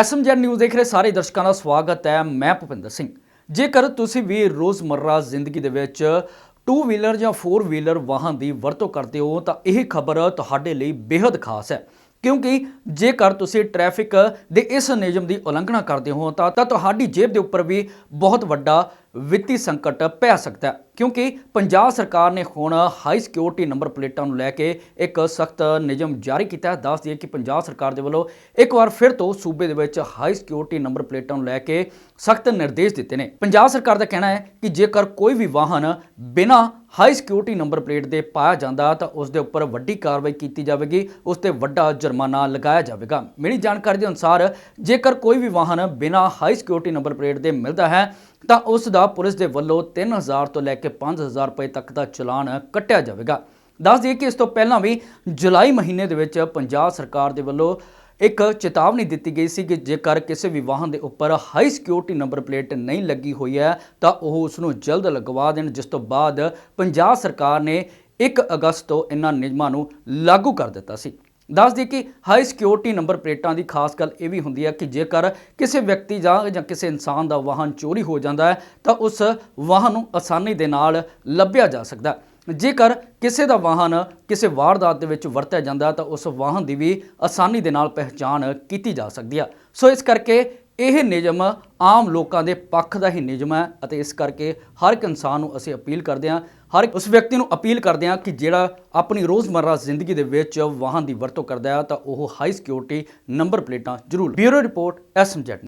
SMZ news ਦੇਖ ਰਹੇ ਸਾਰੇ ਦਰਸ਼ਕਾਂ ਦਾ ਸਵਾਗਤ ਹੈ। ਮੈਂ ਭੁਪਿੰਦਰ ਸਿੰਘ। ਜੇਕਰ ਤੁਸੀਂ ਵੀ ਰੋਜ਼ਮਰਰਾ ਜ਼ਿੰਦਗੀ ਦੇ ਵਿੱਚ ਟੂ ਵੀਲਰ ਜਾਂ ਫੋਰ ਵੀਲਰ ਵਾਹਨ ਦੀ ਵਰਤੋਂ ਕਰਦੇ ਹੋ, ਤਾਂ ਇਹ ਖਬਰ ਤੁਹਾਡੇ ਲਈ ਬੇहद ਖਾਸ ਹੈ। ਕਿਉਂਕਿ ਜੇਕਰ ਤੁਸੀਂ ਟ੍ਰੈਫਿਕ ਦੇ ਇਸ ਨਿਯਮ ਦੀ ਉਲੰਘਣਾ ਕਰਦੇ ਹੋ, ਤਾਂ ਤਾਂ ਤੁਹਾਡੀ ਜੇਬ ਦੇ ਉੱਪਰ ਵੀ ਬਹੁਤ ਵੱਡਾ ਵਿੱਤੀ ਸੰਕਟ ਪੈ ਸਕਦਾ ਹੈ, ਕਿਉਂਕਿ ਪੰਜਾਬ ਸਰਕਾਰ ਨੇ ਹੁਣ ਹਾਈ ਸਿਕਿਉਰਿਟੀ ਨੰਬਰ ਪਲੇਟਾਂ ਨੂੰ ਲੈ ਕੇ ਇੱਕ ਸਖਤ ਨਿਯਮ ਜਾਰੀ ਕੀਤਾ ਹੈ। ਦੱਸ ਦਈਏ ਕਿ ਪੰਜਾਬ ਸਰਕਾਰ ਦੇ ਵੱਲੋਂ ਇੱਕ ਵਾਰ ਫਿਰ ਤੋਂ ਸੂਬੇ ਦੇ ਵਿੱਚ ਹਾਈ ਸਿਕਿਉਰਿਟੀ ਨੰਬਰ ਪਲੇਟਾਂ ਨੂੰ ਲੈ ਕੇ ਸਖਤ ਨਿਰਦੇਸ਼ ਦਿੱਤੇ ਨੇ। ਪੰਜਾਬ ਸਰਕਾਰ ਦਾ ਕਹਿਣਾ ਹੈ ਕਿ ਜੇਕਰ ਕੋਈ ਵੀ ਵਾਹਨ ਬਿਨਾਂ ਹਾਈ ਸਿਕਿਉਰਿਟੀ ਨੰਬਰ ਪਲੇਟ ਦੇ ਪਾਇਆ ਜਾਂਦਾ ਤਾਂ ਉਸ ਦੇ ਉੱਪਰ ਵੱਡੀ ਕਾਰਵਾਈ ਕੀਤੀ ਜਾਵੇਗੀ, ਉਸ ਤੇ ਵੱਡਾ ਜੁਰਮਾਨਾ ਲਗਾਇਆ ਜਾਵੇਗਾ। ਮੇਰੀ ਜਾਣਕਾਰੀ ਦੇ ਅਨੁਸਾਰ ਜੇਕਰ ਕੋਈ ਵੀ ਵਾਹਨ ਬਿਨਾਂ ਹਾਈ ਸਿਕਿਉਰਿਟੀ ਨੰਬਰ ਪਲੇਟ ਦੇ ਮਿਲਦਾ ਹੈ ਤਾਂ ਉਸ ਦਾ ਪੁਲਿਸ ਦੇ ਵੱਲੋਂ 3000 ਤੋਂ ਲੈ ਕੇ 5000 ਰੁਪਏ ਤੱਕ ਦਾ ਚਲਾਨ ਕੱਟਿਆ ਜਾਵੇਗਾ। ਦੱਸ ਦਈਏ ਕਿ ਇਸ ਤੋਂ ਪਹਿਲਾਂ ਵੀ ਜੁਲਾਈ ਮਹੀਨੇ ਦੇ ਵਿੱਚ ਪੰਜਾਬ ਸਰਕਾਰ ਦੇ ਵੱਲੋਂ ਇੱਕ ਚੇਤਾਵਨੀ ਦਿੱਤੀ ਗਈ ਸੀ ਕਿ ਜੇਕਰ ਕਿਸੇ ਵੀ ਵਾਹਨ ਦੇ ਉੱਪਰ ਹਾਈ ਸਿਕਿਉਰਿਟੀ ਨੰਬਰ ਪਲੇਟ ਨਹੀਂ ਲੱਗੀ ਹੋਈ ਹੈ, ਤਾਂ ਉਹ ਉਸ ਨੂੰ ਜਲਦ ਲਗਵਾ ਦੇਣ, ਜਿਸ ਤੋਂ ਬਾਅਦ ਪੰਜਾਬ ਸਰਕਾਰ ਨੇ 1 ਅਗਸਤ ਤੋਂ ਇਹਨਾਂ ਨਿਯਮਾਂ ਨੂੰ ਲਾਗੂ ਕਰ ਦਿੱਤਾ ਸੀ। ਦੱਸ ਦਈਏ ਕਿ ਹਾਈ ਸਿਕਿਉਰਿਟੀ ਨੰਬਰ ਪਲੇਟਾਂ ਦੀ ਖਾਸ ਗੱਲ ਇਹ ਵੀ ਹੁੰਦੀ ਹੈ ਕਿ ਜੇਕਰ ਕਿਸੇ ਵਿਅਕਤੀ ਜਾਂ ਜਾਂ ਕਿਸੇ ਇਨਸਾਨ ਦਾ ਵਾਹਨ ਚੋਰੀ ਹੋ ਜਾਂਦਾ ਹੈ, ਤਾਂ ਉਸ ਵਾਹਨ ਨੂੰ ਆਸਾਨੀ ਦੇ ਨਾਲ ਲੱਭਿਆ ਜਾ ਸਕਦਾ ਹੈ। ਜੇਕਰ ਕਿਸੇ ਦਾ ਵਾਹਨ ਕਿਸੇ ਵਾਰਦਾਤ ਦੇ ਵਿੱਚ ਵਰਤਿਆ ਜਾਂਦਾ ਤਾਂ ਉਸ ਵਾਹਨ ਦੀ ਵੀ ਆਸਾਨੀ ਦੇ ਨਾਲ ਪਹਿਚਾਣ ਕੀਤੀ ਜਾ ਸਕਦੀ ਹੈ। ਸੋ ਇਸ ਕਰਕੇ ਇਹ ਨਿਯਮ ਆਮ ਲੋਕਾਂ ਦੇ ਪੱਖ ਦਾ ਹੀ ਨਿਯਮ ਹੈ ਅਤੇ ਇਸ ਕਰਕੇ ਹਰ ਇੱਕ ਇਨਸਾਨ ਨੂੰ ਅਸੀਂ ਅਪੀਲ ਕਰਦੇ ਹਾਂ, ਹਰ ਉਸ ਵਿਅਕਤੀ ਨੂੰ ਅਪੀਲ ਕਰਦੇ ਹਾਂ ਕਿ ਜਿਹੜਾ ਆਪਣੀ ਰੋਜ਼ਮਰਰਾ ਜ਼ਿੰਦਗੀ ਦੇ ਵਿੱਚ ਵਾਹਨ ਦੀ ਵਰਤੋਂ ਕਰਦਾ ਹੈ ਤਾਂ ਉਹ ਹਾਈ ਸਿਕਿਉਰਿਟੀ ਨੰਬਰ ਪਲੇਟਾਂ ਜ਼ਰੂਰ ਬਿਊਰੋ ਰਿਪੋਰਟ ਐਸਐਮਜੈਡ